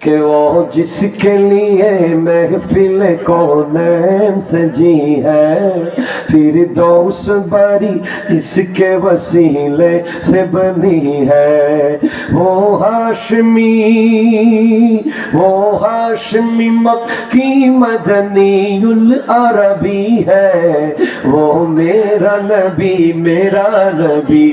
کہ وہ جس کے لیے محفل کونین سجی ہے پھر دوس بری اس کے وسیلے سے بنی ہے۔ وہ ہاشمی وہ ہاشمی مکی مدنی العربی ہے۔ وہ میرا نبی میرا نبی۔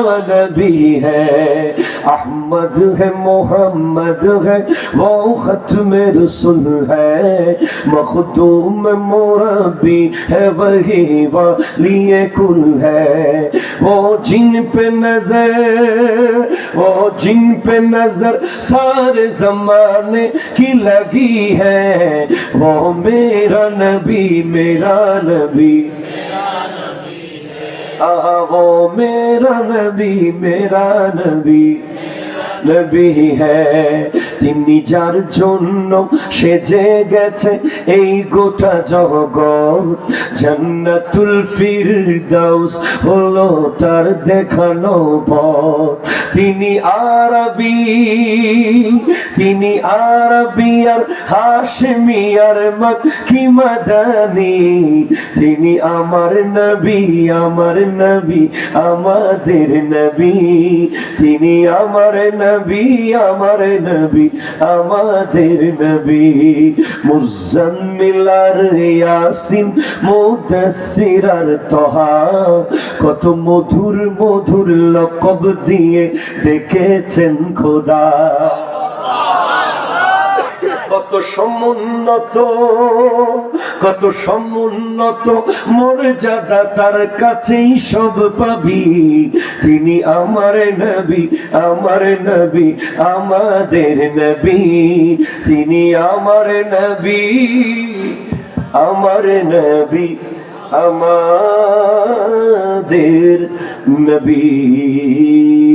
وہ نبی ہے۔ احمد ہے، محمد ہے، وہ ختم رسول ہے۔ مخدوم مربی ہے، وہی والی کل ہے۔ وہ جن پہ نظر، وہ جن پہ نظر سارے زمانے کی لگی ہے۔ وہ میرا نبی میرا نبی۔ آہا وہ میرا نبی میرا نبی নবী হ্যাঁ তিনি যার জন্য সেজে গেছে এই গোটা জগৎ। জান্নাতুল ফিরদাউস হলো তার দেখানো পথ। তিনি আরবী। তিনি আরবি আর হাশমি আর মক্কি মাদানি। তিনি আমার নবী আমার নবী, আমাদের নবী। তিনি আমার নবী আমার নবী, আমাদের নবী। মুজাম্মিল ইয়াসিন মুদাসসির তহা। কত মধুর মধুর লকব দিয়ে ডেকেছেন খোদা। কত সমুন্নত কত সমুন্নত, মর্যাদা তার কাছেই সব পাবি। তিনি আমার নবী আমার নবী, আমাদের নবী। তিনি আমার নবী আমার নবী, আমাদের নবী।